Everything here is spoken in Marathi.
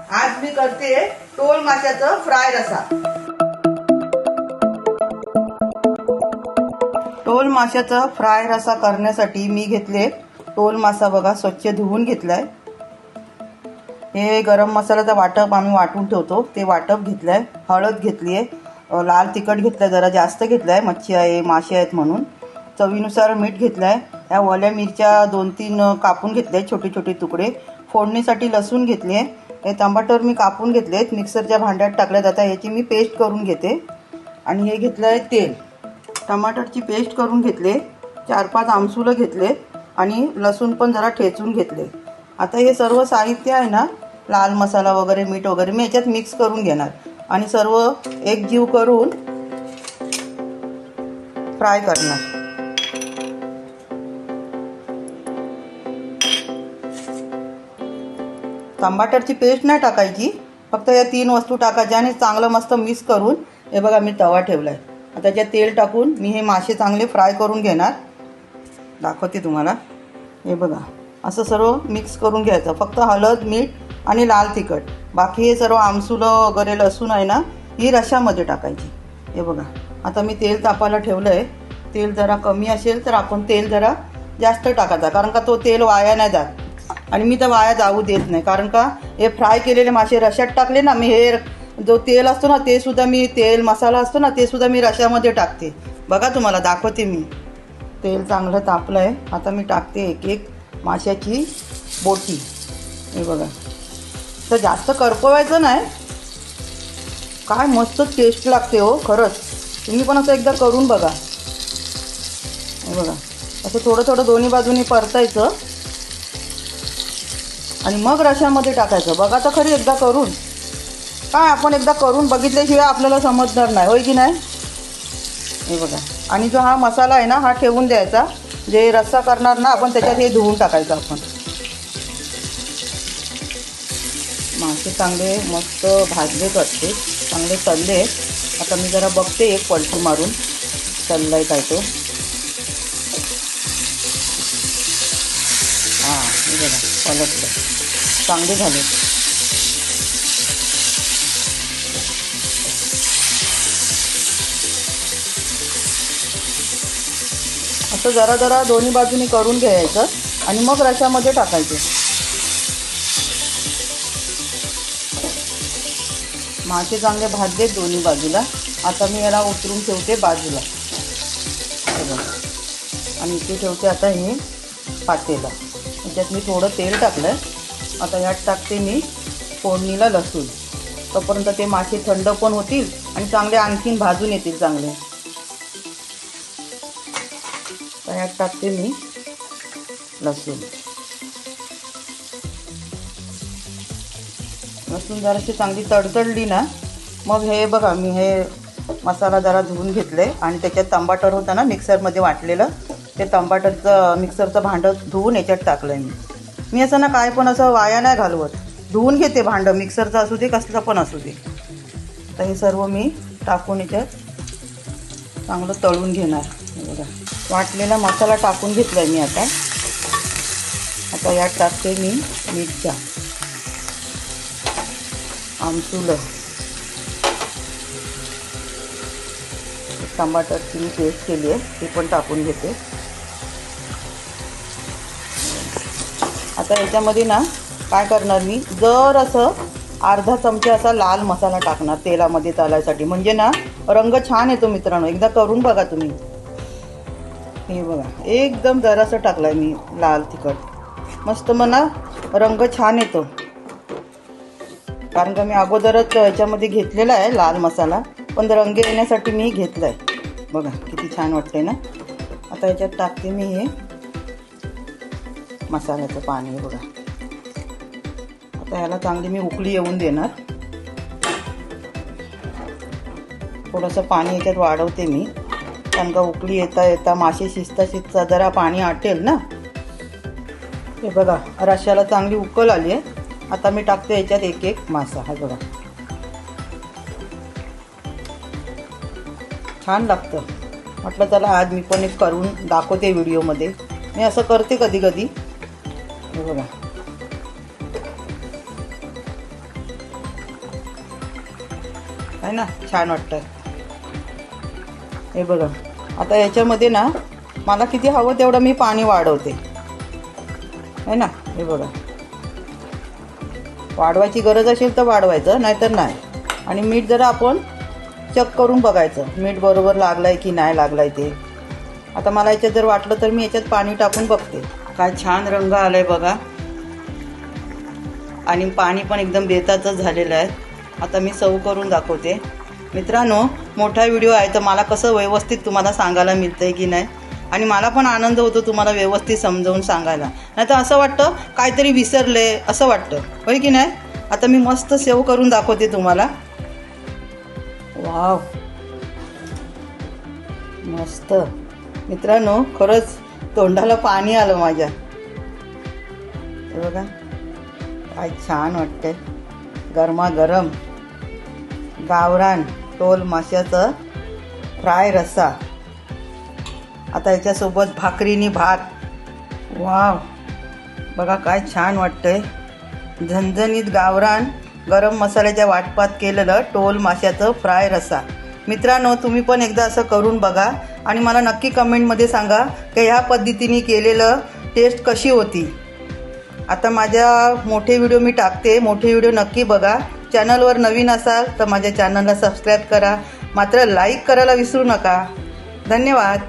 आज मी करते टोल माशाचं फ्राय रसा. टोल माशाचा फ्राय रसा करण्यासाठी मी घेतले टोल मासा बघा स्वच्छ धुवून घेतलाय. हे गरम मसाल्याचं वाटप आम्ही वाटून ठेवतो. ते वाटप घेतलंय हळद घेतली आहे लाल तिखट घेतलंय जरा जास्त घेतलंय मच्छी आहे मासे आहेत म्हणून. चवीनुसार मीठ घेतलंय या ओल्या मिरच्या दोन तीन कापून घेतले छोटे छोटे तुकडे. फोडणीसाठी लसूण घेतले हे टमाटर मी कापून घेतलेत मिक्सरच्या भांड्यात टाकल्या जातात याची मी पेस्ट करून घेते. आणि हे घेतलं आहे तेल. टमाटरची पेस्ट करून घेतले चार पाच आमसुलं घेतले आणि लसूण पण जरा ठेचून घेतले. आता हे सर्व साहित्य आहे ना लाल मसाला वगैरे मीठ वगैरे मी याच्यात मिक्स करून घेणार. आणि सर्व एक जीव करून फ्राय करणार. टमाटरची पेस्ट नाही टाकायची. फक्त या तीन वस्तू टाकायच्या आणि चांगलं मस्त मिक्स करून हे बघा मी तवा ठेवला आहे आता त्याच्यात तेल टाकून मी हे मासे चांगले फ्राय करून घेणार. दाखवते तुम्हाला. हे बघा असं सर्व मिक्स करून घ्यायचं. फक्त हळद मीठ आणि लाल तिखट. बाकी हे सर्व आमसुलं वगैरे लसूण आहे ना ही रशामध्ये टाकायची. हे बघा आता मी तेल तापायला ठेवलं आहे तेल जरा कमी असेल तर आपण तेल जरा जास्त टाकायचा कारण का तो तेल वाया नाही जात. आणि मी तर वाया जाऊ देत नाही. कारण का? हे फ्राय केलेले मासे रशात टाकले ना मी हे जो तेल असतो ना ते सुद्धा मी तेल मसाला असतो ना ते सुद्धा मी रशामध्ये टाकते. बघा तुम्हाला दाखवते मी. तेल चांगलं तापलं आहे आता मी टाकते एक एक माशाची बोटी. हे बघा. तर जास्त करपवायचं नाही. काय मस्त टेस्ट लागते हो खरंच. तुम्ही पण असं एकदा करून बघा. हे बघा. असं थोडं थोडं दोन्ही बाजूनी परतायचं. आणि मग रशामध्ये टाकायचं. बघा तर खरी एकदा करून. काय आपण एकदा करून बघितल्याशिवाय आपल्याला समजणार नाही. होय की नाही? हे बघा. आणि जो हा मसाला आहे ना हा ठेवून द्यायचा. जे रस्सा करणार ना आपण त्याच्यात हे धुवून टाकायचं आपण. मासे चांगले मस्त भाजले करते. चांगले तळले आता मी जरा बघते एक पलटी मारून. तळलाय काय तो? हां बघा. पलटलं. चांगले झाले. असं जरा जरा दोन्ही बाजूनी करून घ्यायचं आणि मग रशामध्ये टाकायचे. मासे चांगले भाजले दोन्ही बाजूला. आता मी याला उतरून ठेवते बाजूला. आणि इथे ठेवते आता हे पातेला. त्याच्यात मी थोडं तेल टाकलं आता यात टाकते मी फोडणीला लसूण. तोपर्यंत ते मासे थंड पण होतील आणि चांगले आणखीन भाजून येतील चांगले. तर यात टाकते मी लसूण. लसूण जराशी चांगली तडतडली ना मग हे बघा मी हे मसाला जरा धुवून घेतले आणि त्याच्यात टमाटर होता ना मिक्सरमध्ये वाटलेलं ते टमाटरचं मिक्सरचं भांडं धुवून याच्यात टाकलं आहे मी. मी असं ना काय पण असं वाया नाही घालवत. धुवून घेते भांडं मिक्सरचं असू दे कसलं पण असू दे. तर हे सर्व मी टाकून याच्यात चांगलं तळून घेणार. बघा. वाटलेला मसाला टाकून घेतला आहे मी आता. आता यात टाकते मी मिरच्या आमसुलं टमाटरची मी पेस्ट केली आहे ती पण टाकून घेते. आता याच्यामध्ये ना काय करणार मी? जर असं अर्धा चमचा असा लाल मसाला टाकणार तेलामध्ये चालायसाठी. म्हणजे ना रंग छान येतो मित्रांनो. एकदा करून बघा तुम्ही. हे बघा. एकदम जरासं टाकलाय मी लाल तिखट. मस्त मला रंग छान येतो. कारण का मी अगोदरच याच्यामध्ये घेतलेला आहे लाल मसाला. पण रंग येण्यासाठी मी घेतला आहे बघा किती छान वाटते ना? आता याच्यात टाकते मी हे. मसाल्याचं पाणी बघा. आता ह्याला चांगली मी उकळी येऊन देणार. थोडंसं पाणी याच्यात वाढवते मी. कारण का उकळी येता येता मासे शिजता शिजता जरा पाणी आटेल ना. हे बघा रश्याला चांगली उकल आली आहे. आता मी टाकते याच्यात एक एक मासा हा बघा. छान लागतं. म्हटलं त्याला आज मी पण एक करून दाखवते व्हिडिओमध्ये मी असं करते कधी कधी हे बघा. आहे ना? छान वाटतं हे बघा. आता याच्यामध्ये ना मला किती हवं तेवढं मी पाणी वाढवते. आहे ना? हे बघा. वाढवायची गरज असेल तर वाढवायचं नाहीतर नाही. आणि मीठ जरा आपण चेक करून बघायचं मीठ बरोबर लागलं आहे की नाही लागलं आहे ते. आता मला याच्यात जर वाटलं तर मी याच्यात पाणी टाकून बघते. काय छान रंग आला आहे बघा. आणि पाणी पण एकदम बेताचंच झालेलं आहे. आता मी सव करून दाखवते. मित्रांनो मोठा व्हिडिओ आहे तर मला कसं व्यवस्थित तुम्हाला सांगायला मिळतं आहे की नाही? आणि मला पण आनंद होतो तुम्हाला व्यवस्थित समजावून सांगायला. नाही तर असं वाटतं काहीतरी विसरले असं वाटतं. होय की नाही? आता मी मस्त सेव करून दाखवते तुम्हाला. वाव. मस्त. मित्रांनो खरंच तोंडाला पाणी आलं माझ्या. हे बघा. काय छान वाटतंय. गरमागरम. गावरान टोल माशाचं फ्राय रस्सा. आता याच्यासोबत भाकरीनी भात. वाव. बघा काय छान वाटतंय. झणझणीत गावरान गरम मसाल्याच्या वाटपात केलेलं टोल माशाचं फ्राय रस्सा. मित्रांनो तुम्ही पण एकदा असं करून बघा आणि मला नक्की कमेंटमध्ये सांगा की ह्या पद्धतीने केलेलं टेस्ट कशी होती. आता माझ्या मोठे व्हिडिओ मी टाकते. मोठे व्हिडिओ नक्की बघा. चॅनलवर नवीन असाल तर माझ्या चॅनलला सबस्क्राईब करा. मात्र लाईक करायला विसरू नका. धन्यवाद.